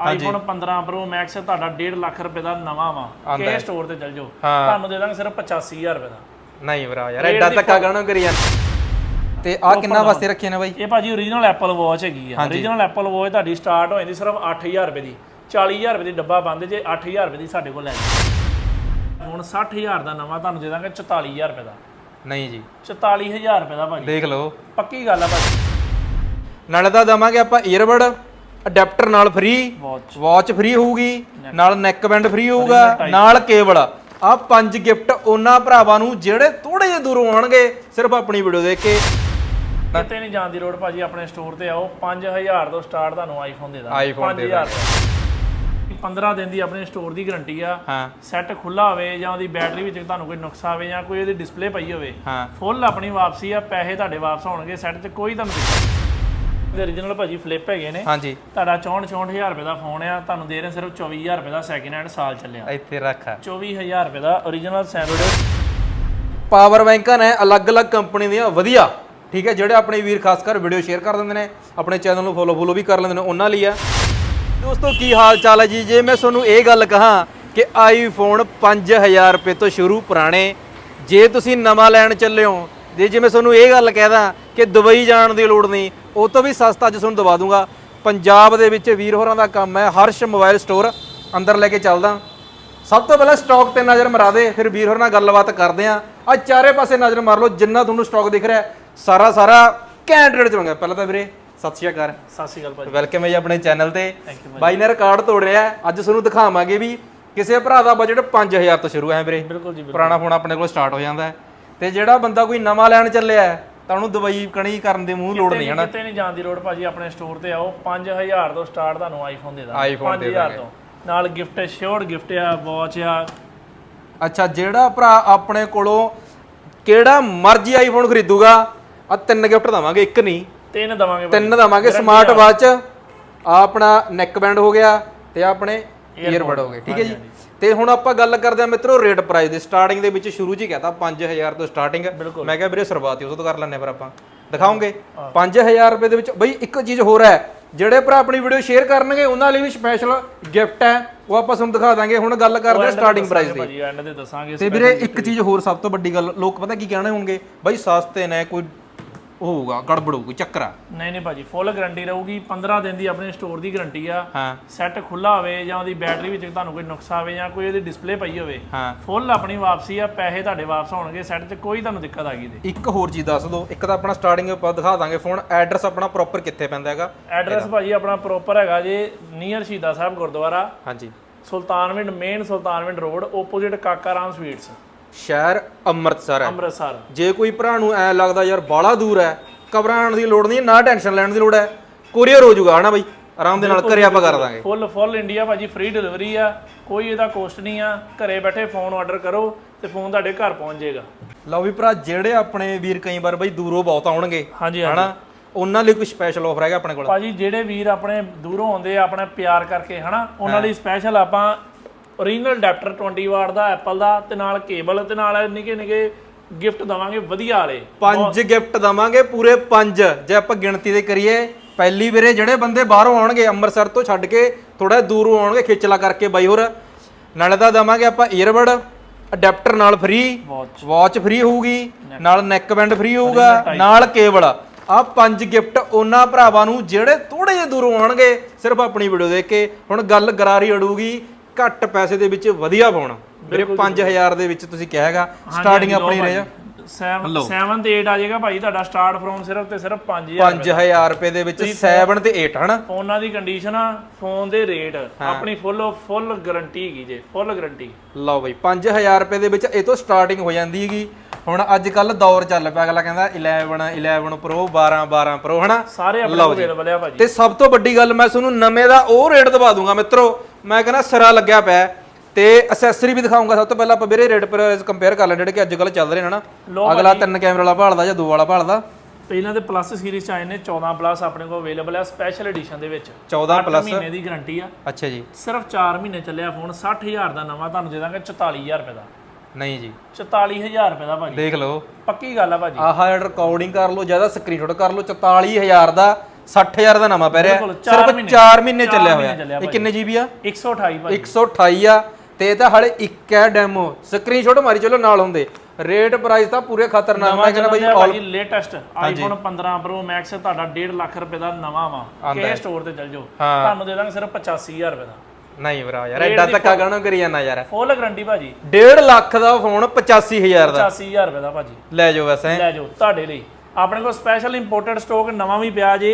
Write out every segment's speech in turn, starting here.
IPhone 15 Pro Max ਤੁਹਾਡਾ 1.5 ਲੱਖ ਰੁਪਏ ਦਾ ਨਵਾਂ ਵਾ। ਹੈ। ਸਟੋਰ ਤੇ ਚੱਲ ਜਾਓ। ਤੁਹਾਨੂੰ ਦੇ ਦਾਂਗੇ ਸਿਰਫ 85000 ਰੁਪਏ ਦਾ। ਨਹੀਂ ਭਰਾ ਯਾਰ ਐਡਾ ਦੀ ਧੱਕਾ ਗਾਣੋ ਕਰੀ ਜਾਂਦਾ? ਤੇ ਆ ਕਿੰਨਾ ਵਾਸਤੇ ਰੱਖੇ ਨੇ ਬਾਈ? ਇਹ ਭਾਜੀ ਓਰੀਜਨਲ ਐਪਲ ਵਾਚ ਹੈਗੀ ਆ। ਓਰੀਜਨਲ ਐਪਲ ਵਾਚ ਤੁਹਾਡੀ ਸਟਾਰਟ ਹੋ ਜਾਂਦੀ ਸਿਰਫ 8000 ਰੁਪਏ ਦੀ। 40000 ਰੁਪਏ ਦੀ ਡੱਬਾ ਬੰਦ ਜੇ 8000 ਰੁਪਏ ਦੀ ਸਾਡੇ ਕੋਲ ਲੈ ਜਾਓ। ਹੁਣ 60000 ਦਾ ਨਵਾਂ ਤੁਹਾਨੂੰ ਦੇ ਦਾਂਗੇ 44000 ਰੁਪਏ ਦਾ। ਨਹੀਂ ਜੀ। 44000 ਰੁਪਏ ਦਾ ਭਾਜੀ। ਦੇਖ ਲਓ। ਪੱਕੀ ਗੱਲ ਆ ਭਾਜੀ। ਨਾਲੇ ਤਾਂ ਦਵਾਂਗੇ ਆਪਾਂ ਈਅਰਬਡ ਅਡਾਪਟਰ ਨਾਲ ਫ੍ਰੀ ਵਾਚ ਵਾਚ ਫ੍ਰੀ ਹੋਊਗੀ ਨਾਲ ਨੈਕ ਬੈਂਡ ਫ੍ਰੀ ਹੋਊਗਾ ਨਾਲ ਕੇਬਲ ਆ ਪੰਜ ਗਿਫਟ ਉਹਨਾਂ ਭਰਾਵਾਂ ਨੂੰ ਜਿਹੜੇ ਥੋੜੇ ਜਿਹੇ ਦੂਰੋਂ ਆਉਣਗੇ ਸਿਰਫ ਆਪਣੀ ਵੀਡੀਓ ਦੇਖ ਕੇ। ਕਿਤੇ ਨਹੀਂ ਜਾਣ ਦੀ ਲੋੜ ਭਾਜੀ ਆਪਣੇ ਸਟੋਰ ਤੇ ਆਓ। 5000 ਤੋਂ ਸਟਾਰਟ ਤੁਹਾਨੂੰ ਆਈਫੋਨ ਦੇ ਦਾਂਗੇ। iPhone ਦੇ 5000 15 ਦਿਨ ਦੀ ਆਪਣੇ ਸਟੋਰ ਦੀ ਗਾਰੰਟੀ ਆ। ਹਾਂ। ਸੈੱਟ ਖੁੱਲਾ ਹੋਵੇ ਜਾਂ ਉਹਦੀ ਬੈਟਰੀ ਵਿੱਚ ਤੁਹਾਨੂੰ ਕੋਈ ਨੁਕਸ ਆਵੇ ਜਾਂ ਕੋਈ ਉਹਦੀ ਡਿਸਪਲੇ ਪਈ ਹੋਵੇ। ਹਾਂ। ਫੁੱਲ ਆਪਣੀ ਵਾਪਸੀ ਆ ਪੈਸੇ ਤੁਹਾਡੇ ਵਾਪਸ ਹੋਣਗੇ ਸੈੱਟ 'ਚ ਕੋਈ ਤੁਹਾਨੂੰ ਦਿੱਕਤ ਨਹੀਂ origignal ਭਾਜੀ ਫਲਿੱਪ ਹੈਗੇ ਨੇ। ਹਾਂਜੀ। ਤੁਹਾਡਾ 64 64000 ਰੁਪਏ ਦਾ ਫੋਨ ਆ ਤੁਹਾਨੂੰ ਦੇ ਰਹੇ ਸਿਰਫ 24000 ਰੁਪਏ ਦਾ ਸੈਕਿੰਡ ਹੈਂਡ ਸਾਲ ਚੱਲਿਆ। ਇੱਥੇ ਰੱਖ 24000 ਰੁਪਏ ਦਾ origignal ਸੈਂਡਰੋਇਡ ਪਾਵਰ ਬੈਂਕਾਂ ਨੇ ਅਲੱਗ-ਅਲੱਗ ਕੰਪਨੀ ਦੀਆਂ ਵਧੀਆ ਠੀਕ ਹੈ ਜਿਹੜੇ ਆਪਣੇ ਵੀਰ ਖਾਸ ਕਰ ਵੀਡੀਓ ਸ਼ੇਅਰ ਕਰ ਦਿੰਦੇ ਨੇ ਆਪਣੇ ਚੈਨਲ ਨੂੰ ਫੋਲੋ ਫੋਲੋ ਵੀ ਕਰ ਲੈਂਦੇ ਨੇ ਉਹਨਾਂ ਲਈ ਆ। ਦੋਸਤੋ ਕੀ ਹਾਲ ਚਾਲ ਹੈ ਜੀ? ਜੇ ਮੈਂ ਤੁਹਾਨੂੰ ਇਹ ਗੱਲ ਕਹਾਂ ਕਿ ਆਈਫੋਨ 5000 ਰੁਪਏ ਤੋਂ ਸ਼ੁਰੂ ਪੁਰਾਣੇ ਜੇ ਤੁਸੀਂ ਨਵਾਂ ਲੈਣ ਚੱਲੇ ਹੋ ਜੇ ਜੇ ਮੈਂ ਤੁਹਾਨੂੰ ਇਹ ਗੱਲ ਕਹਿਦਾ ਕਿ ਦੁਬਈ ਜਾਣ ਦੀ ਲੋੜ ਨਹੀਂ ਉਹ ਤੋਂ ਵੀ ਸਸਤਾ ਅੱਜ ਤੁਹਾਨੂੰ ਦਵਾ ਦੂੰਗਾ। ਪੰਜਾਬ ਦੇ ਵਿੱਚ ਵੀਰ ਹੋਰਾਂ ਦਾ ਕੰਮ ਹੈ ਹਰਸ਼ ਮੋਬਾਈਲ ਸਟੋਰ। ਅੰਦਰ ਲੈ ਕੇ ਚੱਲਦਾ। ਸਭ ਤੋਂ ਪਹਿਲਾਂ ਸਟਾਕ ਤੇ ਨਜ਼ਰ ਮਾਰਾ ਦੇ ਫਿਰ ਵੀਰ ਹੋਰ ਨਾਲ ਗੱਲਬਾਤ ਕਰਦੇ ਆ ਆ ਚਾਰੇ ਪਾਸੇ ਨਜ਼ਰ ਮਾਰ ਲਓ ਜਿੰਨਾ ਤੁਹਾਨੂੰ ਸਟਾਕ ਦਿਖ ਰਿਹਾ ਸਾਰਾ ਸਾਰਾ ਘੈਂਟ ਰੇਟ ਚ ਮੰਗਾ ਪਹਿਲਾਂ ਤਾਂ ਵੀਰੇ ਸਤਿ ਸ਼੍ਰੀ ਅਕਾਲ। ਸਤਿ ਸ਼੍ਰੀ ਅਕਾਲ ਭਾਜੀ। ਵੈਲਕਮ ਹੈ ਜੀ ਆਪਣੇ ਚੈਨਲ ਤੇ। ਬਾਈ ਨੇ ਰਿਕਾਰਡ ਤੋੜ ਰਿਹਾ। ਅੱਜ ਤੁਹਾਨੂੰ ਦਿਖਾਵਾਂਗੇ ਵੀ ਕਿਸੇ ਭਰਾ ਦਾ ਬਜਟ 5000 ਤੋਂ ਸ਼ੁਰੂ ਹੈ ਵੀਰੇ। ਬਿਲਕੁਲ ਜੀ ਪੁਰਾਣਾ ਫੋਨ ਆਪਣੇ ਕੋਲ ਸਟਾਰਟ ਹੋ ਜਾਂਦਾ ਹੈ। ਤੇ ਜਿਹੜਾ ਬੰਦਾ ਕੋਈ ਨਵਾਂ ਲੈਣ ਚੱਲਿਆ ਹੈ, ਤਾਂ ਉਹਨੂੰ ਦਵਾਈ ਕਣੀ ਕਰਨ ਦੀ ਮੂੰਹ ਲੋੜ ਨਹੀਂ ਹੈ ਨਾ ਕਿਤੇ ਨਹੀਂ ਜਾਣ ਦੀ ਲੋੜ ਭਾਜੀ ਆਪਣੇ ਸਟੋਰ ਤੇ ਆਓ। 5000 ਤੋਂ ਸਟਾਰਟ ਤੁਹਾਨੂੰ ਆਈਫੋਨ ਦੇ ਦਾਂਗੇ। iPhone ਦੇ 5000 ਤੋਂ। ਨਾਲ ਗਿਫਟ ਸ਼ੋਰਟ ਗਿਫਟ ਆ ਵਾਚ ਆ ਅੱਛਾ ਜਿਹੜਾ ਭਰਾ ਆਪਣੇ ਕੋਲੋਂ ਕਿਹੜਾ ਮਰਜ਼ੀ ਆਈਫੋਨ ਖਰੀਦੂਗਾ ਆ ਤਿੰਨ ਗਿਫਟ ਦਵਾਂਗੇ ਇੱਕ ਨਹੀਂ। ਤਿੰਨ ਦਵਾਂਗੇ। ਤਿੰਨ ਦਵਾਂਗੇ ਸਮਾਰਟ ਵਾਚ ਆ। ਆਪਣਾ ਨੈਕ ਬੈਂਡ ਹੋ ਗਿਆ ਤੇ ਆਪਣੇ ਈਅਰਬਡ ਹੋ ਗਏ ਠੀਕ ਹੈ ਜੀ? ਤੇ ਹੁਣ ਆਪਾਂ ਗੱਲ ਕਰਦੇ ਆ ਮਿੱਤਰੋ ਰੇਟ ਪ੍ਰਾਈਸ ਦੀ। ਸਟਾਰਟਿੰਗ ਦੇ ਵਿੱਚ ਸ਼ੁਰੂ ਹੀ ਕਹਤਾ 5000 ਤੋਂ ਸਟਾਰਟਿੰਗ ਮੈਂ ਕਿਹਾ ਵੀਰੇ ਸ਼ੁਰੂਆਤੀ ਉਸ ਤੋਂ ਕਰ ਲੈਣੇ ਫਿਰ ਆਪਾਂ। ਦਿਖਾਉਂਗੇ 5000 ਰੁਪਏ ਦੇ ਵਿੱਚ ਬਈ ਇੱਕ ਚੀਜ਼ ਹੋਰ ਹੈ ਜਿਹੜੇ ਭਰਾ ਆਪਣੀ ਵੀਡੀਓ ਸ਼ੇਅਰ ਕਰਨਗੇ ਉਹਨਾਂ ਲਈ ਵੀ ਸਪੈਸ਼ਲ ਗਿਫਟ ਹੈ। ਉਹ ਆਪਾਂ ਤੁਹਾਨੂੰ ਦਿਖਾ ਦਾਂਗੇ ਹੁਣ ਗੱਲ ਕਰਦੇ ਆ ਸਟਾਰਟਿੰਗ ਪ੍ਰਾਈਸ ਦੀ। ਭਾਜੀ ਐਂਡ ਦੇ ਦੱਸਾਂਗੇ ਤੇ ਵੀਰੇ ਇੱਕ ਚੀਜ਼ ਹੋਰ ਸਭ ਤੋਂ ਵੱਡੀ ਗੱਲ ਲੋਕ ਪਤਾ ਕੀ ਕਹਿਣੇ ਹੋਣਗੇ? ਬਈ ਸਸਤੇ ਨੇ ਕੋਈ ਉਹ ਹੋਊਗਾ ਗੜਬੜ ਹੋਊਗੀ ਚੱਕਰ ਆ। ਨਹੀਂ ਨਹੀਂ ਭਾਜੀ ਫੁੱਲ ਗਾਰੰਟੀ ਰਹੂਗੀ 15 ਦਿਨ ਦੀ ਆਪਣੇ ਸਟੋਰ ਦੀ ਗਾਰੰਟੀ ਆ। ਹਾਂ। ਸੈੱਟ ਖੁੱਲਾ ਹੋਵੇ ਜਾਂ ਉਹਦੀ ਬੈਟਰੀ ਵਿੱਚ ਤੁਹਾਨੂੰ ਕੋਈ ਨੁਕਸ ਆਵੇ ਜਾਂ ਕੋਈ ਉਹਦੀ ਡਿਸਪਲੇ ਪਈ ਹੋਵੇ ਹਾਂ। ਫੁੱਲ ਆਪਣੀ ਵਾਪਸੀ ਆ ਪੈਸੇ ਤੁਹਾਡੇ ਵਾਪਸ ਹੋਣਗੇ ਸੈੱਟ 'ਚ ਕੋਈ ਤੁਹਾਨੂੰ ਦਿੱਕਤ ਆ ਗਈ ਤੇ। ਇੱਕ ਹੋਰ ਚੀਜ਼ ਦੱਸ ਦਿਓ ਇੱਕ ਤਾਂ ਆਪਣਾ ਸਟਾਰਟਿੰਗ ਆਪਾਂ ਦਿਖਾ ਦਾਂਗੇ ਫੋਨ ਐਡਰੈਸ ਆਪਣਾ ਪ੍ਰੋਪਰ ਕਿੱਥੇ ਪੈਂਦਾ ਹੈਗਾ? ਐਡਰੈਸ ਭਾਜੀ ਆਪਣਾ ਪ੍ਰੋਪਰ ਹੈਗਾ ਜੇ ਨੀਅਰ ਸ਼ਹੀਦਾ ਸਾਹਿਬ ਗੁਰਦੁਆਰਾ ਹਾਂਜੀ। Sultanwind main Sultanwind road opposite Kaka Ram sweets ਸ਼ਹਿਰ ਅੰਮ੍ਰਿਤਸਰ ਹੈ। ਅੰਮ੍ਰਿਤਸਰ। ਜੇ ਕੋਈ ਭਰਾ ਨੂੰ ਐ ਲੱਗਦਾ ਯਾਰ ਬਾਲਾ ਦੂਰ ਹੈ ਘਬਰਾਉਣ ਦੀ ਲੋੜ ਨਹੀਂ ਨਾ ਟੈਨਸ਼ਨ ਲੈਣ ਦੀ ਲੋੜ ਹੈ ਕੋਰੀਅਰ ਹੋ ਜਾਊਗਾ ਹਨਾ ਬਾਈ? ਆਰਾਮ ਦੇ ਨਾਲ ਘਰੇ ਆਪਾਂ ਕਰ ਦਾਂਗੇ। ਫੁੱਲ ਫੁੱਲ ਇੰਡੀਆ ਭਾਜੀ ਫ੍ਰੀ ਡਿਲੀਵਰੀ ਆ। ਕੋਈ ਇਹਦਾ ਕੋਸਟ ਨਹੀਂ ਆ। ਘਰੇ ਬੈਠੇ ਫੋਨ ਆਰਡਰ ਕਰੋ ਤੇ ਫੋਨ ਤੁਹਾਡੇ ਘਰ ਪਹੁੰਚ ਜਾਏਗਾ। ਲਓ ਵੀ ਭਰਾ ਜਿਹੜੇ ਆਪਣੇ ਵੀਰ ਕਈ ਵਾਰ ਬਈ ਦੂਰੋਂ ਬਹੁਤ ਆਉਣਗੇ ਹਾਂਜੀ ਹਾਂਜੀ। ਹਨਾ? ਉਹਨਾਂ ਲਈ ਕੋਈ ਸਪੈਸ਼ਲ ਆਫਰ ਹੈਗਾ ਆਪਣੇ ਕੋਲ? ਭਾਜੀ ਜਿਹੜੇ ਵੀਰ ਆਪਣੇ ਦੂਰੋਂ ਆਉਂਦੇ ਆ ਆਪਣਾ ਪਿਆਰ ਕਰਕੇ ਹਨਾ? ਉਹਨਾਂ ਲਈ ਸਪੈਸ਼ਲ ਆਪਾਂ ਓਰੀਜਨਲ ਅਡਾਪਟਰ 20 ਵਾਟ ਦਾ ਐਪਲ ਦਾ ਤੇ ਨਾਲ ਕੇਬਲ ਤੇ ਨਾਲ ਨਿੱਕੇ ਨਿੱਕੇ ਗਿਫਟ ਦਵਾਂਗੇ ਵਧੀਆ ਵਾਲੇ। ਪੰਜ ਗਿਫਟ ਦਵਾਂਗੇ ਪੂਰੇ ਪੰਜ। ਜੇ ਆਪਾਂ ਗਿਣਤੀ ਦੇ ਕਰੀਏ ਪਹਿਲੀ ਵੀਰੇ ਜਿਹੜੇ ਬੰਦੇ ਬਾਹਰੋਂ ਆਉਣਗੇ ਅੰਮ੍ਰਿਤਸਰ ਤੋਂ ਛੱਡ ਕੇ ਥੋੜਾ ਦੂਰੋਂ ਆਉਣਗੇ ਖੇਚਲਾ ਕਰਕੇ ਬਾਈ ਹੋਰ। ਨਾਲੇ ਤਾਂ ਦਵਾਂਗੇ ਆਪਾਂ ਈਅਰਬਡ ਅਡਾਪਟਰ ਨਾਲ ਫ੍ਰੀ ਵਾਚ ਵਾਚ ਫ੍ਰੀ ਹੋਊਗੀ ਨਾਲ ਨੈਕ ਬੈਂਡ ਫ੍ਰੀ ਹੋਊਗਾ ਨਾਲ ਕੇਬਲ ਆ ਪੰਜ ਗਿਫਟ ਉਹਨਾਂ ਭਰਾਵਾਂ ਨੂੰ ਜਿਹੜੇ ਥੋੜੇ ਜਿਹੇ ਦੂਰੋਂ ਆਉਣਗੇ ਸਿਰਫ ਆਪਣੀ ਵੀਡੀਓ ਦੇਖ ਕੇ। ਹੁਣ ਗੱਲ ਗਰਾਰੀ ਅੜੂਗੀ ਘੱਟ ਪੈਸੇ ਦੇ ਵਿੱਚ ਵਧੀਆ ਪਾਉਣਾ। ਵੀਰੇ 5000 ਦੇ ਵਿੱਚ ਤੁਸੀਂ ਕਿਹਾ ਹੈਗਾ ਸਟਾਰਟਿੰਗ ਆਪਣੀ ਰਹੇ 7 7 ਤੇ 8 ਆ ਜਾਏਗਾ ਭਾਜੀ ਤੁਹਾਡਾ ਸਟਾਰਟ ਫਰੋਮ ਸਿਰਫ ਤੇ ਸਿਰਫ 5000 5000 ਰੁਪਏ ਦੇ। ਵਿੱਚ 7 ਤੇ 8 ਹਨਾ? ਫੋਨਾਂ ਦੀ ਕੰਡੀਸ਼ਨ ਆ ਫੋਨ ਦੇ ਰੇਟ ਆਪਣੀ ਫੁੱਲ ਫੁੱਲ ਗਾਰੰਟੀ ਹੈਗੀ ਜੇ ਫੁੱਲ ਗਾਰੰਟੀ ਲਓ ਬਈ 5000 ਰੁਪਏ ਦੇ ਵਿੱਚ ਇਹ ਤੋਂ ਸਟਾਰਟਿੰਗ ਹੋ ਜਾਂਦੀ ਹੈਗੀ। ਹੁਣ ਅੱਜ ਕੱਲ ਦੌਰ ਚੱਲ ਪਿਆ ਅਗਲਾ ਕਹਿੰਦਾ 11 11 Pro 12 12 Pro ਹਨਾ? ਸਾਰੇ ਆਪਣੇ ਕੋਲ ਅਵੇਲੇਬਲ ਆ ਭਾਜੀ। ਤੇ ਸਭ ਤੋਂ ਵੱਡੀ ਗੱਲ ਮੈਂ ਤੁਹਾਨੂੰ ਨਵੇਂ ਦਾ ਉਹ ਰੇਟ ਦਵਾ ਦੂੰਗਾ ਮਿੱਤਰੋ। ਮੈਂ ਕਹਿੰਦਾ ਸਿਰਾ ਲੱਗਿਆ ਪਿਆ ਹੈ। ਤੇ ਅਸੈਸਰੀ ਵੀ ਦਿਖਾਉਂਗਾ ਸਭ ਤੋਂ ਪਹਿਲਾਂ ਆਪਾਂ ਵੀਰੇ ਰੇਟ ਪ੍ਰਾਈਸ ਕੰਪੇਅਰ ਕਰ ਲੈ ਜਿਹੜੇ ਕਿ ਅੱਜ ਕੱਲ ਚੱਲ ਰਹੇ ਨੇ ਨਾ ਲਓ ਅਗਲਾ ਤਿੰਨ ਕੈਮਰੇ ਵਾਲਾ ਭਾਲਦਾ ਜਾਂ ਦੋ ਵਾਲਾ ਭਾਲਦਾ। ਪਹਿਲਾਂ ਤੇ ਪਲੱਸ ਸੀਰੀਜ਼ ਚ ਆਏ ਨੇ 14 ਪਲੱਸ ਆਪਣੇ ਕੋਲ ਅਵੇਲੇਬਲ ਆ ਸਪੈਸ਼ਲ ਐਡੀਸ਼ਨ ਦੇ ਵਿੱਚ। 14 ਅੱਠ ਪਲੱਸ ਮਹੀਨੇ ਦੀ ਗਾਰੰਟੀ ਆ। ਅੱਛਾ ਜੀ। ਸਿਰਫ 4 ਮਹੀਨੇ ਚੱਲਿਆ ਫੋਨ 60000 ਦਾ ਨਵਾਂ ਤੁਹਾਨੂੰ ਦੇ ਦਾਂਗੇ 44000 ਰੁਪਏ ਦਾ। ਨਹੀਂ ਜੀ। 44000 ਰੁਪਏ ਦਾ ਭਾਜੀ। ਦੇਖ ਲਓ। ਪੱਕੀ ਗੱਲ ਆ ਭਾਜੀ। ਆਹ ਰਿਕਾਰਡਿੰਗ ਕਰ ਲਓ ਜ਼ਿਆਦਾ ਸਕਰੀਨਸ਼ਾਟ ਕਰ ਲਓ 44000 ਦਾ। 60000 ਦਾ ਨਵਾਂ ਪੈ ਰਿਹਾ। ਬਿਲਕੁਲ, ਚਾਰ ਸਿਰਫ ਮਹੀਨੇ। 4 ਮਹੀਨੇ ਚਾਰ ਚੱਲਿਆ ਮਹੀਨੇ ਹੋਇਆ। ਚੱਲਿਆ ਇਹ ਭਾਈ। ਕਿੰਨੇ ਜੀਬੀ ਆ? 128 ਭਾਜੀ 128 ਆ। ਤੇ ਇਹ ਤਾਂ ਹਾਲੇ ਇੱਕ ਹੈ ਡੈਮੋ ਸਕਰੀਨਸ਼ਾਟ ਮਾਰੀ ਚਲੋ ਨਾਲ ਹੁੰਦੇ। ਰੇਟ ਪ੍ਰਾਈਸ ਤਾਂ ਪੂਰੇ ਖਤਰਨਾਕ ਮੈਂ ਕਹਿੰਦਾ ਭਾਈ ਭਾਜੀ ਲੇਟੈਸਟ ਆਈਫੋਨ 15 Pro Max ਤੁਹਾਡਾ 1.5 ਲੱਖ ਰੁਪਏ ਦਾ ਨਵਾਂ ਵਾ। ਕਿਸੇ ਸਟੋਰ ਤੇ ਚੱਲ ਜਾਓ। ਹਾਂ। ਤੁਹਾਨੂੰ ਦੇ ਦਾਂਗੇ ਸਿਰਫ 85000 ਰੁਪਏ ਦਾ। ਨਹੀਂ ਭਰਾ ਯਾਰ ਐਡਾ ਧੱਕਾ ਕਾਹਨੂੰ ਕਰੀ ਜਾਂਦਾ ਯਾਰ। ਫੁੱਲ ਗਾਰੰਟੀ ਭਾਜੀ। 1.5 ਲੱਖ ਦਾ ਫੋਨ 85000 ਦਾ। 85000 ਰੁਪਏ ਦਾ ਭਾਜੀ। ਲੈ ਜਾਓ ਵੈਸੇ। ਲੈ ਜਾਓ ਤੁਹਾਡੇ ਲਈ। ਆਪਣੇ ਕੋਲ ਸਪੈਸ਼ਲ ਇੰਪੋਰਟਡ ਸਟਾਕ ਨਵਾਂ ਵੀ ਪਿਆ ਜੇ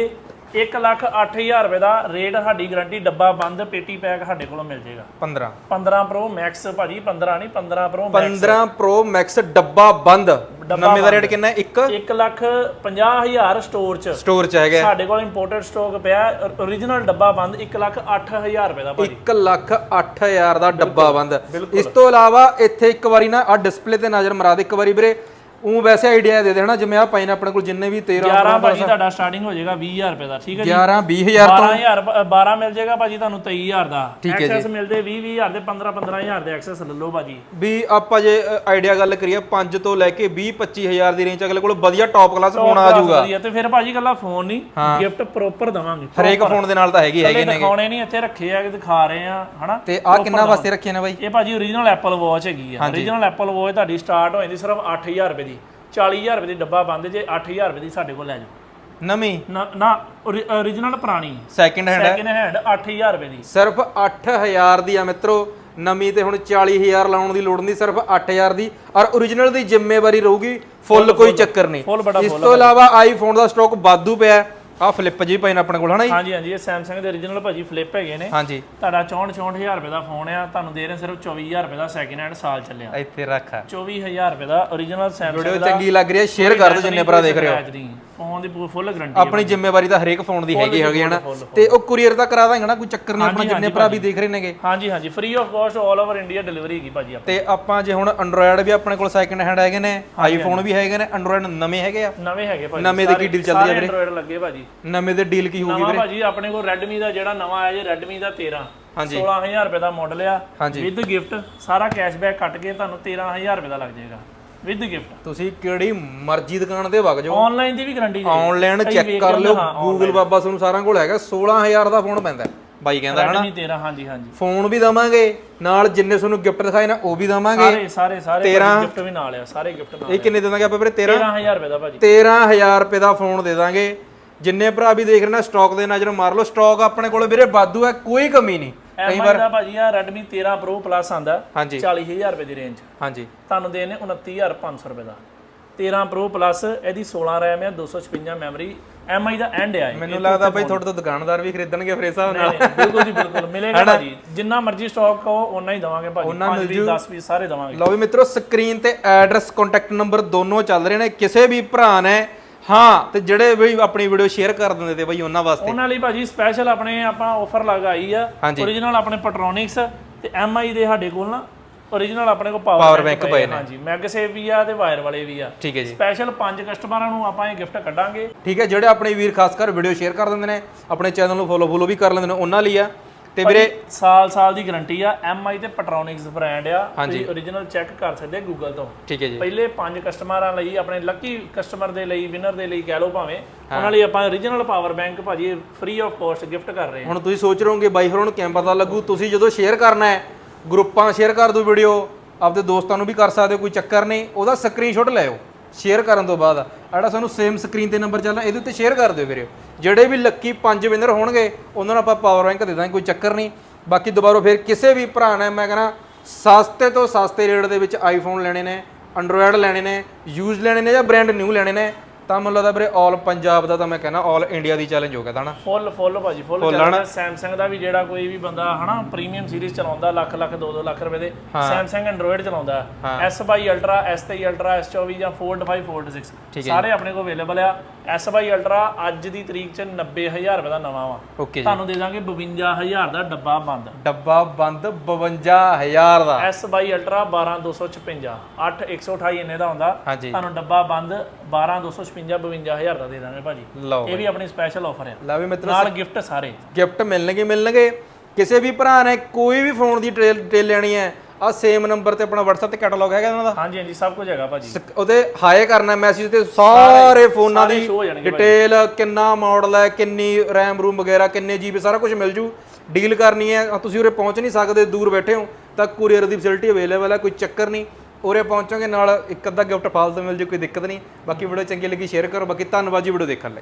1 ਲੱਖ 8000 ਰੁਪਏ ਦਾ ਰੇਟ ਸਾਡੀ ਗਾਰੰਟੀ ਡੱਬਾ ਬੰਦ ਪੇਟੀ ਪੈਕ ਸਾਡੇ ਕੋਲੋਂ ਮਿਲ ਜਾਏਗਾ। 15 15 Pro Max ਭਾਜੀ 15 ਨਹੀਂ 15 Pro Max 15 Pro Max ਡੱਬਾ ਬੰਦ। ਨਵੇਂ ਦਾ ਰੇਟ ਕਿੰਨਾ ਹੈ? 1 1 ਲੱਖ 50000 ਸਟੋਰ ਚ। ਸਟੋਰ ਚ ਹੈਗਾ। ਸਾਡੇ ਕੋਲ ਇੰਪੋਰਟਡ ਸਟਾਕ ਪਿਆ origignal ਡੱਬਾ ਬੰਦ 1 ਲੱਖ 8000 ਰੁਪਏ ਦਾ ਭਾਜੀ। 1 ਲੱਖ 8000 ਦਾ ਡੱਬਾ ਬੰਦ। ਇਸ ਤੋਂ ਇਲਾਵਾ ਇੱਥੇ ਇੱਕ ਵਾਰੀ ਨਾ ਆ ਡਿਸਪਲੇ ਤੇ ਨਜ਼ਰ ਮਰਾ ਦੇ ਇੱਕ ਵਾਰੀ ਵੀਰੇ। ਉਹ ਵੈਸੇ ਆਈਡੀਆ ਦੇ ਦੇਣਾ ਜਿਵੇਂ ਆ ਪਏ ਨੇ ਆਪਣੇ ਕੋਲ ਜਿੰਨੇ ਵੀ 13 11 ਭਾਜੀ ਤੁਹਾਡਾ ਸਟਾਰਟਿੰਗ ਹੋ ਜਾਏਗਾ 20000 ਰੁਪਏ ਦਾ ਠੀਕ ਹੈ ਜੀ? 11 20000 ਤੋਂ 12000 ਬ- 12 ਮਿਲ ਜਾਏਗਾ ਭਾਜੀ ਤੁਹਾਨੂੰ 23000 ਦਾ। ਐਕਸੈਸ ਮਿਲਦੇ 20 20000 ਦੇ 15 15000 ਦੇ ਐਕਸੈਸ ਲੈ ਲਓ ਭਾਜੀ। ਵੀ ਆਪਾਂ ਜੇ ਆਈਡੀਆ ਗੱਲ ਕਰੀਏ 5 ਤੋਂ ਲੈ ਕੇ 20 25000 ਦੀ ਰੇਂਜ ਅਗਲੇ ਕੋਲ ਵਧੀਆ ਟੌਪ ਕਲਾਸ ਫੋਨ ਆ ਜਾਊਗਾ। ਵਧੀਆ ਤੇ ਫਿਰ ਭਾਜੀ ਕੱਲਾ ਫੋਨ ਨਹੀਂ ਗਿਫਟ ਪ੍ਰੋਪਰ ਦਵਾਂਗੇ ਹਰੇਕ ਫੋਨ ਦੇ ਨਾਲ ਤਾਂ ਹੈਗੀ ਹੈਗੇ ਕੱਲੇ ਦਿਖਾਉਣੇ ਨਹੀਂ ਇੱਥੇ ਰੱਖੇ ਆ ਕਿ ਦਿਖਾ ਰਹੇ ਆ ਹਨਾ? ਤੇ ਆ ਕਿੰਨਾ ਵਾਸਤੇ ਰੱਖੇ ਨੇ ਬਾਈ? ਇਹ ਭਾਜੀ origignal Apple Watch ਹੈਗੀ ਆ। origignal Apple Watch ਤੁਹਾਡੀ ਸਟਾਰਟ ਹੋ ਜਾਂਦੀ ਸਿਰਫ 8000 ਰੁਪਏ ਦੀ। 40000 ਰੁਪਏ ਦੀ ਡੱਬਾ ਬੰਦ ਜੇ 8000 ਰੁਪਏ ਦੀ ਸਾਡੇ ਕੋਲ ਲੈ ਜਾਓ। ਨਵੀਂ? ਨਾ ਨਾ origignal ਪੁਰਾਣੀ। ਸੈਕਿੰਡ ਹੈਂਡ ਸੈਕਿੰਡ ਹੈਂਡ 8000 ਰੁਪਏ ਦੀ। ਸਿਰਫ 8000 ਦੀ ਆ ਮਿੱਤਰੋ। ਨਵੀਂ ਤੇ ਹੁਣ 40000 ਲਾਉਣ ਦੀ ਲੋੜ ਨਹੀਂ ਸਿਰਫ 8000 ਦੀ। ਔਰ origignal ਦੀ ਜ਼ਿੰਮੇਵਾਰੀ ਰਹੂਗੀ ਫੁੱਲ ਕੋਈ ਚੱਕਰ ਨਹੀਂ। ਬੜਾ ਇਸ ਤੋਂ ਇਲਾਵਾ ਆਈਫੋਨ ਦਾ ਸਟਾਕ ਵਾਧੂ ਪਿਆ ਆ ਫਲਿੱਪ ਜੀ ਪਏ ਨੇ ਆਪਣੇ ਕੋਲ ਹਨਾ ਜੀ? ਹਾਂਜੀ ਹਾਂਜੀ ਇਹ Samsung ਦੇ origignal ਭਾਜੀ ਫਲਿੱਪ ਹੈਗੇ ਨੇ। ਹਾਂਜੀ। ਤੁਹਾਡਾ 64 64000 ਰੁਪਏ ਦਾ ਫੋਨ ਆ ਤੁਹਾਨੂੰ ਦੇ ਰਹੇ ਸਿਰਫ 24000 ਰੁਪਏ ਦਾ ਸੈਕਿੰਡ ਹੈਂਡ ਸਾਲ ਚੱਲਿਆ। ਇੱਥੇ ਰੱਖ 24000 ਰੁਪਏ ਦਾ origignal Samsung ਵੀਡੀਓ ਚੰਗੀ ਲੱਗ ਰਹੀ ਹੈ ਸ਼ੇਅਰ ਕਰ ਦਿਓ ਜਿੰਨੇ ਭਰਾ ਦੇਖ ਰਹੇ ਹੋ। ਫੋਨ ਦੀ ਫੁੱਲ ਗਾਰੰਟੀ ਆਪਣੀ ਜ਼ਿੰਮੇਵਾਰੀ ਤਾਂ ਹਰੇਕ ਫੋਨ ਦੀ ਹੈਗੀ ਹੈਗੀ ਹੈ ਨਾ। ਤੇ ਉਹ ਕੁਰੀਅਰ ਤਾਂ ਕਰਾ ਦਾਂਗੇ ਨਾ ਕੋਈ ਚੱਕਰ ਨਹੀਂ ਆਪਣਾ ਜਿੰਨੇ ਭਰਾ ਵੀ ਦੇਖ ਰਹੇ ਨੇਗੇ। ਹਾਂਜੀ ਹਾਂਜੀ free of cost 올 over India delivery ਹੈਗੀ ਭਾਜੀ ਤੇ ਆਪਾਂ ਜੇ ਹੁਣ ਐਂਡਰੋਇਡ ਵੀ ਆਪਣੇ ਕੋਲ ਸੈਕਿੰਡ ਹੈਂਡ ਹੈਗੇ ਨੇ ਆਈਫੋਨ ਵੀ ਹੈਗੇ ਨੇ ਐਂਡਰੋਇਡ ਨਵੇਂ ਹੈਗੇ ਆ? ਨਵੇਂ ਹੈਗੇ ਭਾਜੀ ਨਵੇਂ ਦੀ ਕੀ ਡੀਲ ਚੱਲਦੀ ਸਾਰੇ Android ਲੱਗੇ ਭਾਜੀ। ਨਵੇਂ ਦੇ ਡੀਲ ਕੀ ਹੋਊਗੀ ਨਵਾਂ ਭਾਜੀ ਆਪਣੇ ਕੋਲ Redmi ਦਾ ਜਿਹੜਾ ਨਵਾਂ ਆਇਆ ਜੀ Redmi ਦਾ 13 ਹਾਂਜੀ। 16000 ਰੁਪਏ ਦਾ ਮਾਡਲ ਆ। ਵਿਦ ਗਿਫਟ ਸਾਰਾ ਕੈਸ਼ਬੈਕ ਕੱਟ ਕੇ ਤੁਹਾਨੂੰ 13000 ਰੁਪਏ ਦਾ ਲੱਗ ਜਾਏਗਾ। ਵਿਦ ਗਿਫਟ ਤੁਸੀਂ ਕਿਹੜੀ ਮਰਜ਼ੀ ਦੁਕਾਨ ਤੇ ਵਗ ਜਾਓ। ਆਨਲਾਈਨ ਦੀ ਵੀ ਗਾਰੰਟੀ ਜੀ ਆਨਲਾਈਨ ਚੈੱਕ ਕਰ ਲਿਓ। ਗੂਗਲ ਬਾਬਾ ਤੁਹਾਨੂੰ ਸਾਰਿਆਂ ਕੋਲ ਹੈਗਾ। 16000 ਦਾ ਫੋਨ ਪੈਂਦਾ। ਹੈ। ਬਾਈ ਕਹਿੰਦਾ ਹਨਾ Redmi 13 ਹਾਂਜੀ ਹਾਂਜੀ। ਫੋਨ ਵੀ ਦਵਾਂਗੇ। ਨਾਲ ਜਿੰਨੇ ਤੁਹਾਨੂੰ ਗਿਫਟ ਦਿਖਾਏ ਨਾ ਉਹ ਵੀ ਦਵਾਂਗੇ। ਸਾਰੇ ਸਾਰੇ ਸਾਰੇ ਗਿਫਟ ਵੀ ਨਾਲ ਆ। ਸਾਰੇ ਗਿਫਟ ਨਾਲ ਇਹ ਕਿੰਨੇ ਦੇ ਦਾਂਗੇ ਆਪਾਂ ਵੀਰੇ? 13 13000 ਰੁਪਏ ਦਾ ਭਾਜੀ। 13000 ਰੁਪਏ ਦਾ ਫੋਨ ਦੇ ਦਾਂਗੇ। ਜਿੰਨੇ ਭਰਾ ਵੀ ਦੇਖ ਰਹੇ ਨੇ ਸਟਾਕ ਦੇ ਨਜ਼ਰ ਮਾਰ ਲਓ। ਸਟਾਕ ਆਪਣੇ ਕੋਲ ਵੀਰੇ ਵਾਧੂ ਹੈ ਕੋਈ ਕਮੀ ਨਹੀਂ। ਐਮਆਈ ਦਾ ਭਾਜੀ ਆ Redmi 13 Pro Plus ਆਂਦਾ ਹਾਂਜੀ। 40000 ਰੁਪਏ ਦੀ ਰੇਂਜ ਹਾਂਜੀ। ਤੁਹਾਨੂੰ ਦੇਣੇ 29500 ਰੁਪਏ ਦਾ। 13 Pro Plus ਇਹਦੀ 16 RAM ਹੈ 256 ਮੈਮਰੀ ਐਮਆਈ ਦਾ ਐਂਡ ਆ। ਮੈਨੂੰ ਲੱਗਦਾ ਬਈ ਤੁਹਾਡੇ ਤੋਂ ਦੁਕਾਨਦਾਰ ਵੀ ਖਰੀਦਣਗੇ ਫਿਰ ਇਸ ਹਿਸਾਬ ਨਾਲ। ਬਿਲਕੁਲ ਜੀ ਬਿਲਕੁਲ। ਮਿਲੇਗਾ ਭਾਜੀ। ਜਿੰਨਾ ਮਰਜ਼ੀ ਸਟਾਕ ਕਹੋ ਉਨਾ ਹੀ ਦਵਾਂਗੇ ਭਾਜੀ। ਉਨਾ 5 20 10 20 ਸਾਰੇ ਦਵਾਂਗੇ। ਲਓ ਵੀ ਮਿੱਤਰੋ ਸਕਰੀਨ ਤੇ ਐਡਰੈਸ ਕੰਟੈਕਟ ਨੰਬਰ ਦੋਨੋਂ ਚੱਲ ਰਹੇ ਨੇ। ਕਿਸੇ ਵੀ ਭਰਾ ਨੇ ਹਾਂ। ਤੇ ਜਿਹੜੇ ਵੀ ਆਪਣੀ ਵੀਡੀਓ ਸ਼ੇਅਰ ਕਰ ਦਿੰਦੇ ਤੇ ਬਈ ਉਹਨਾਂ ਵਾਸਤੇ। ਉਹਨਾਂ ਲਈ ਭਾਜੀ ਸਪੈਸ਼ਲ ਆਪਣੇ ਆਪਾਂ ਆਫਰ ਲਗਾਈ ਆ। ਹਾਂਜੀ। origignal ਆਪਣੇ ਪੈਟਰੋਨਿਕਸ ਤੇ ਐਮਆਈ ਦੇ ਸਾਡੇ ਕੋਲ ਨਾ origignal ਆਪਣੇ ਕੋਲ ਪਾਵਰ Power bank ਪਏ ਨੇ। ਹਾਂਜੀ ਮੈਗਸੇਵ ਵੀ ਆ ਤੇ ਵਾਇਰ ਵਾਲੇ ਵੀ ਆ। ਠੀਕ ਹੈ ਜੀ। ਸਪੈਸ਼ਲ ਪੰਜ ਕਸਟਮਰਾਂ ਨੂੰ ਆਪਾਂ ਇਹ ਗਿਫਟ ਕੱਢਾਂਗੇ। ਠੀਕ ਹੈ ਜਿਹੜੇ ਆਪਣੇ ਵੀਰ ਖਾਸ ਕਰ ਵੀਡੀਓ ਸ਼ੇਅਰ ਕਰ ਦਿੰਦੇ ਨੇ ਆਪਣੇ ਚੈਨਲ ਨੂੰ ਫੋਲੋ ਫੋਲੋ ਵੀ ਕਰ ਲੈਂਦੇ ਨੇ ਉਹਨਾਂ ਲਈ ਆ। ਤੇ ਵੀਰੇ ਸਾਲ ਸਾਲ ਦੀ ਗਾਰੰਟੀ ਆ ਐਮਆਈ ਤੇ ਪੈਟਰੋਨਿਕਸ ਬ੍ਰਾਂਡ ਆ ਤੁਸੀਂ origignal ਚੈੱਕ ਕਰ ਸਕਦੇ ਗੂਗਲ ਤੋਂ। ਠੀਕ ਹੈ ਜੀ। ਪਹਿਲੇ ਪੰਜ ਕਸਟਮਰਾਂ ਲਈ ਆਪਣੇ ਲੱਕੀ ਕਸਟਮਰ ਦੇ ਲਈ ਵਿਨਰ ਦੇ ਲਈ ਕਹਿ ਲਓ ਭਾਵੇਂ ਉਹਨਾਂ ਲਈ ਆਪਾਂ origignal ਪਾਵਰ ਬੈਂਕ ਭਾਜੀ ਫ੍ਰੀ ਆਫ ਕਾਸਟ ਗਿਫਟ ਕਰ ਰਹੇ ਹਾਂ ਹੁਣ ਤੁਸੀਂ ਸੋਚ ਰਹੇ ਹੋਗੇ ਬਾਈ ਫਿਰ ਉਹਨੂੰ ਕਿਵੇਂ ਪਤਾ ਲੱਗੂ? ਤੁਸੀਂ ਜਦੋਂ ਸ਼ੇਅਰ ਕਰਨਾ ਹੈ ਗਰੁੱਪਾਂ ਸ਼ੇਅਰ ਕਰ ਦਿਓ ਵੀਡੀਓ ਆਪਦੇ ਦੋਸਤਾਂ ਨੂੰ ਵੀ ਕਰ ਸਕਦੇ ਹੋ ਕੋਈ ਚੱਕਰ ਨਹੀਂ ਉਹਦਾ ਸਕਰੀਨਸ਼ਾਟ ਲੈਓ ਸ਼ੇਅਰ ਕਰਨ ਤੋਂ ਬਾਅਦ। ਆਹ ਜਿਹੜਾ ਸਾਨੂੰ ਸੇਮ ਸਕਰੀਨ ਤੇ ਨੰਬਰ ਚੱਲਣਾ ਇਹਦੇ ਉੱਤੇ ਸ਼ੇਅਰ ਕਰ ਦਿਓ ਵੀਰੇ। ਜਿਹੜੇ ਵੀ ਲੱਕੀ ਪੰਜ ਵਿਨਰ ਹੋਣਗੇ, ਉਹਨਾਂ ਨੂੰ ਆਪਾਂ ਪਾਵਰ ਬੈਂਕ ਦੇ ਦਾਂਗੇ, ਕੋਈ ਚੱਕਰ ਨਹੀਂ। ਬਾਕੀ ਦੁਬਾਰਾ ਫਿਰ ਕਿਸੇ ਵੀ ਭਰਾ ਨੇ, ਮੈਂ ਕਹਿੰਦਾ, ਸਸਤੇ ਤੋਂ ਸਸਤੇ ਰੇਟ ਦੇ ਵਿੱਚ ਆਈਫੋਨ ਲੈਣੇ ਨੇ ਐਂਡਰੋਇਡ ਲੈਣੇ ਨੇ ਯੂਜ਼ ਲੈਣੇ ਨੇ ਜਾਂ ਬ੍ਰਾਂਡ ਨਿਊ ਲੈਣੇ ਨੇ ਤਾਂ ਮੈਨੂੰ ਲੱਗਦਾ ਵੀਰੇ ਆਲ ਪੰਜਾਬ ਦਾ ਤਾਂ ਮੈਂ ਕਹਿੰਦਾ ਆਲ ਇੰਡੀਆ ਦੀ ਚੈਲੰਜ ਹੋ ਗਿਆ ਤਾਂ ਨਾ। ਫੁੱਲ ਫੁੱਲ ਭਾਜੀ ਫੁੱਲ ਚੱਲਦਾ ਸੈਮਸੰਗ ਦਾ ਵੀ ਜਿਹੜਾ ਕੋਈ ਵੀ ਬੰਦਾ ਹਨਾ ਪ੍ਰੀਮੀਅਮ ਸੀਰੀਜ਼ ਚਲਾਉਂਦਾ ਲੱਖ ਲੱਖ 2-2 ਲੱਖ ਰੁਪਏ ਦੇ। ਸੈਮਸੰਗ ਐਂਡਰੋਇਡ ਚਲਾਉਂਦਾ। S22 ultra S23 ultra S24 ਜਾਂ Fold 5 Fold 6 ਸਾਰੇ ਆਪਣੇ ਕੋਲ ਅਵੇਲੇਬਲ ਆ। S22 ਅਲਟਰਾ ਅੱਜ ਦੀ ਤਰੀਕ 'ਚ 90000 ਰੁਪਏ ਦਾ ਨਵਾਂ ਵਾ। ਓਕੇ ਜੀ। ਤੁਹਾਨੂੰ ਦੇ ਦਾਂਗੇ 52000 ਦਾ ਡੱਬਾ ਬੰਦ। ਡੱਬਾ ਬੰਦ 52000 ਦਾ। S22 ਅਲਟਰਾ 12256 8128 ਇੰਨੇ ਦਾ ਹੁੰਦਾ ਹਾਂਜੀ। ਤੁਹਾਨੂੰ ਡੱਬਾ ਬੰਦ 12256 52000 ਦਾ ਦੇ ਦਾਂਗੇ ਭਾਜੀ। ਲਓ ਇਹ ਵੀ ਆਪਣੀ ਸਪੈਸ਼ਲ ਆਫਰ ਆ। ਲੈ ਵੀ ਮਿੱਤਰੋ ਨਾਲ ਗਿਫਟ ਸਾਰੇ। ਗਿਫਟ ਮਿਲਣਗੇ ਮਿਲਣਗੇ। ਕਿਸੇ ਵੀ ਭਰਾ ਨੇ ਕੋਈ ਵੀ ਫੋਨ ਦੀ ਡਿਟੇਲ ਲੈਣੀ ਹੈ ਆ ਸੇਮ ਨੰਬਰ ਤੇ ਆਪਣਾ WhatsApp ਤੇ ਕੈਟਲੌਗ ਹੈਗਾ ਇਹਨਾਂ ਦਾ? ਹਾਂਜੀ ਹਾਂਜੀ ਸਭ ਕੁਝ ਹੈਗਾ ਭਾਜੀ। ਸਕ- ਉਹਦੇ ਹਾਏ ਕਰਨਾ ਮੈਸੇਜ ਤੇ ਸਾਰੇ ਫੋਨਾਂ ਸਾਰੇ ਦੀ show ਹੋ ਜਾਣਗੇ ਭਾਜੀ। ਡਿਟੇਲ ਕਿੰਨਾ ਮਾਡਲ ਹੈ ਕਿੰਨੀ RAM ਰੂਮ ਵਗੈਰਾ ਕਿੰਨੇ ਜੀਬੀ ਸਾਰਾ ਕੁਝ ਮਿਲ ਜੂ। ਡੀਲ ਕਰਨੀ ਹੈ ਤੁਸੀਂ ਉਰੇ ਪਹੁੰਚ ਨਹੀਂ ਸਕਦੇ ਦੂਰ ਬੈਠੇ ਹੋ ਤਾਂ ਕੁਰੀਅਰ ਦੀ ਫੈਸਿਲਿਟੀ ਅਵੇਲੇਬਲ ਹੈ ਕੋਈ ਚੱਕਰ ਨਹੀਂ। ਉਰੇ ਪਹੁੰਚੋਗੇ ਨਾਲ ਇੱਕ ਅੱਧਾ ਗਿਫਟ ਫਾਲਤੂ ਮਿਲ ਜੂ ਕੋਈ ਦਿੱਕਤ ਨਹੀਂ। ਬਾਕੀ ਵੀਡੀਓ ਚੰਗੀ ਲੱਗੀ ਸ਼ੇਅਰ ਕਰੋ ਬਾਕੀ ਧੰਨਵਾਦ ਜੀ ਵੀਡੀਓ ਦੇਖਣ ਲਈ।